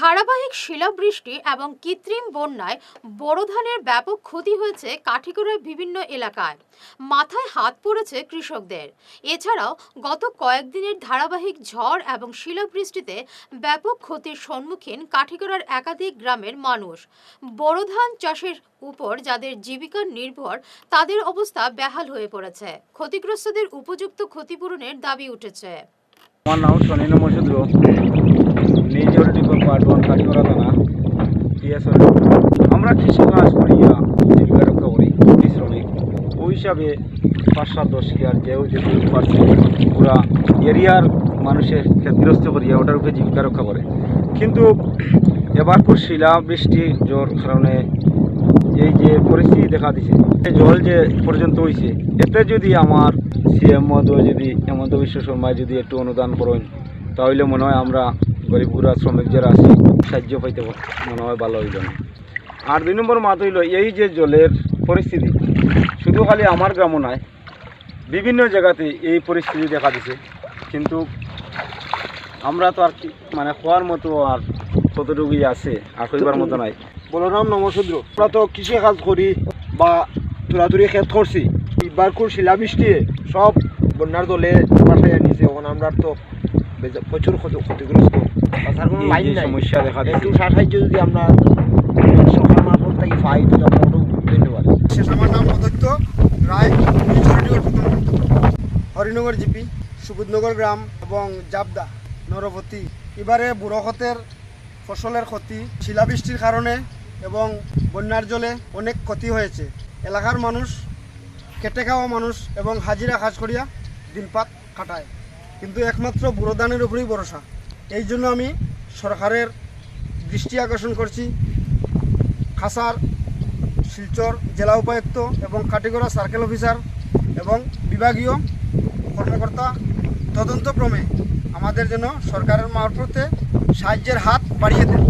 ধারাবাহিক শিলাবৃষ্টি এবং কৃত্রিম বন্যায় বোরো ধানের ব্যাপক ক্ষতি হয়েছে কাঠিগড়ার বিভিন্ন এলাকায়। মাথায় হাত পড়েছে কৃষকদের। এছাড়াও গত কয়েকদিনের ধারাবাহিক ঝড় এবং শিলাবৃষ্টিতে ব্যাপক ক্ষতির সম্মুখীন কাঠিগড়ার একাধিক গ্রামের মানুষ। বোরো ধান চাষের উপর যাদের জীবিকা নির্ভর, তাদের অবস্থা বেহাল হয়ে পড়েছে। ক্ষতিগ্রস্তদের উপযুক্ত ক্ষতিপূরণের দাবি উঠেছে। আমার নাম সনীন মসুদ্র নিজর কাটিগড়া থানা টিএসর আমরা কৃষি কাজ করিয়া জীবিকা রক্ষা করি শ্রমিক। ওই হিসাবে পাঁচ সাত দশ আর যেও যেটুকু পারছে পুরা এরিয়ার মানুষের ক্ষতিগ্রস্ত করিয়া ওটার উপরে জীবিকা রক্ষা করে। কিন্তু এবার খুব শিলা বৃষ্টি জোর কারণে এই যে পরিস্থিতি দেখা দিছে জল যে পর্যন্ত হয়েছে এতে যদি আমার সিএম মহোদয় যদি, হেমন্ত বিশ্ব শর্মায় যদি একটু অনুদান করেন, তাহলে মনে হয় আমরা গরিব গুড়া শ্রমিক যারা আছি সাহায্য পাইতে মনে হয় ভালো হইল না। আর দুই নম্বর মাত হইল, এই যে জলের পরিস্থিতি, শুধু খালি আমার গ্রামও নয় বিভিন্ন জায়গাতে এই পরিস্থিতি দেখা দিছে। কিন্তু আমরা তো আর মানে খোয়ার মতো আর কতটুকুই আছে, আর কইবার মতো নাই। বলরাম নমসূদ্র আমরা তো কৃষি কাজ করি বা তুলাতুলি ক্ষেত করছি। এবার খুব শিলাবৃষ্টি, সব বন্যার দলে নিছে এখন আমরা তো প্রচুর ক্ষতি- ক্ষতিগ্রস্ত। তাছাড়া কোনো লাইন নাই। সমস্যা দেখা একটু সাহায্য যদি আমরা সরকার মারফত থেকে পাই তাহলে আমরা ওটাও ধন্যবাদ আমার নাম অধ্যক্ষ রায় হরিনগর জিপি সুবোধনগর গ্রাম এবং জাবদা নরপতি এবারে বুড়ো ফসলের ক্ষতি শিলাবৃষ্টির কারণে এবং বন্যার জলে অনেক ক্ষতি হয়েছে। এলাকার মানুষ খেটে খাওয়া মানুষ এবং হাজিরা কাজ করিয়া দিনপাত কাটায়। কিন্তু একমাত্র বুড়োদানের উপরেই ভরসা। এই জন্য আমি সরকারের দৃষ্টি আকর্ষণ করছি। খাসার শিলচর জেলা উপায়ুক্ত এবং কাটিগড়া সার্কেল অফিসার এবং বিভাগীয় কর্মকর্তা তদন্তক্রমে আমাদের জন্য সরকারের মারফতে সাহায্যের হাত বাড়িয়ে দেন।